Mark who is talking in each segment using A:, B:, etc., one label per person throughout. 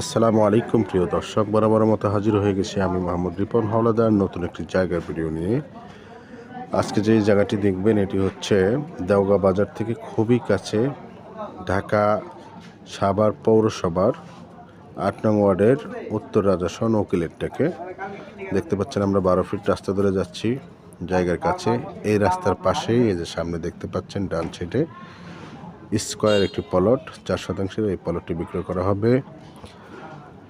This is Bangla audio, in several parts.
A: আসসালামু আলাইকুম, প্রিয় দর্শক। বরাবর মতো হাজির হয়ে গেছি আমি মোহাম্মদ রিপন হাওলাদার নতুন একটি জায়গার ভিডিও নিয়ে। আজকে যে জায়গাটি দেখবেন, এটি হচ্ছে দেওগা বাজার থেকে খুবই কাছে ঢাকা সাভার পৌরসভার আট নং ওয়ার্ডের উত্তর রাজাসন উকিলেরটাকে দেখতে পাচ্ছেন আমরা বারো ফিট রাস্তা ধরে যাচ্ছি, জায়গার কাছে। এই রাস্তার পাশেই এই যে সামনে দেখতে পাচ্ছেন, ডান সাইডে স্কোয়ার একটি প্লট, চার শতাংশের এই প্লটটি বিক্রয় করা হবে।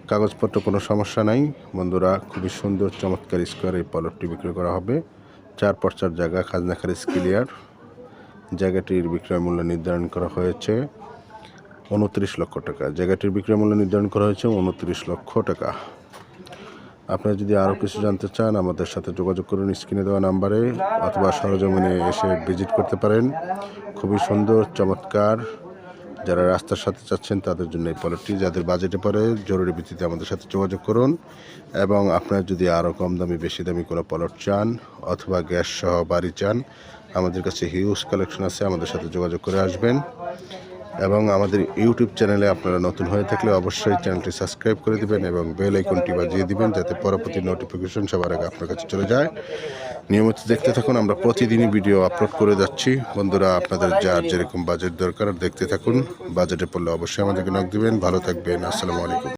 A: কাগজপত্র কোনো সমস্যা নাই। বন্ধুরা, খুবই সুন্দর, চমৎকার স্কোয়ার এই প্লটটি বিক্রয় করা হবে। চার পর্চার জায়গা, খাজনা খারিজ ক্লিয়ার। জায়গাটির বিক্রয় মূল্য নির্ধারণ করা হয়েছে উনত্রিশ লক্ষ টাকা। জায়গাটির বিক্রয় মূল্য নির্ধারণ করা হয়েছে উনত্রিশ লক্ষ টাকা। আপনারা যদি আরও কিছু জানতে চান, আমাদের সাথে যোগাযোগ করুন স্ক্রিনে দেওয়া নাম্বারে অথবা সরজমিনে এসে ভিজিট করতে পারেন। খুবই সুন্দর, চমৎকার। যারা রাস্তার সাথে চাচ্ছেন তাদের জন্য এই পলটটি যাদের বাজেটে পড়ে, জরুরি ভিত্তিতে আমাদের সাথে যোগাযোগ করুন। এবং আপনারা যদি আরও কম দামি, বেশি দামি কোনো পলট চান অথবা গ্যাস সহ বাড়ি চান, আমাদের কাছে হিউজ কালেকশন আছে, আমাদের সাথে যোগাযোগ করে আসবেন। এবং আমাদের ইউটিউব চ্যানেলে আপনারা নতুন হয়ে থাকলে অবশ্যই চ্যানেলটি সাবস্ক্রাইব করে দিবেন এবং বেল আইকনটি বাজিয়ে দেবেন যাতে পরবর্তী নোটিফিকেশন সবার আগে আপনার কাছে চলে যায়। নিয়মিত দেখতে থাকুন, আমরা প্রতিদিনই ভিডিও আপলোড করে যাচ্ছি। বন্ধুরা, আপনাদের যার যেরকম বাজেট দরকার, দেখতে থাকুন। বাজেটে পড়লে অবশ্যই আমাদেরকে নক দেবেন। ভালো থাকবেন। আসসালামু আলাইকুম।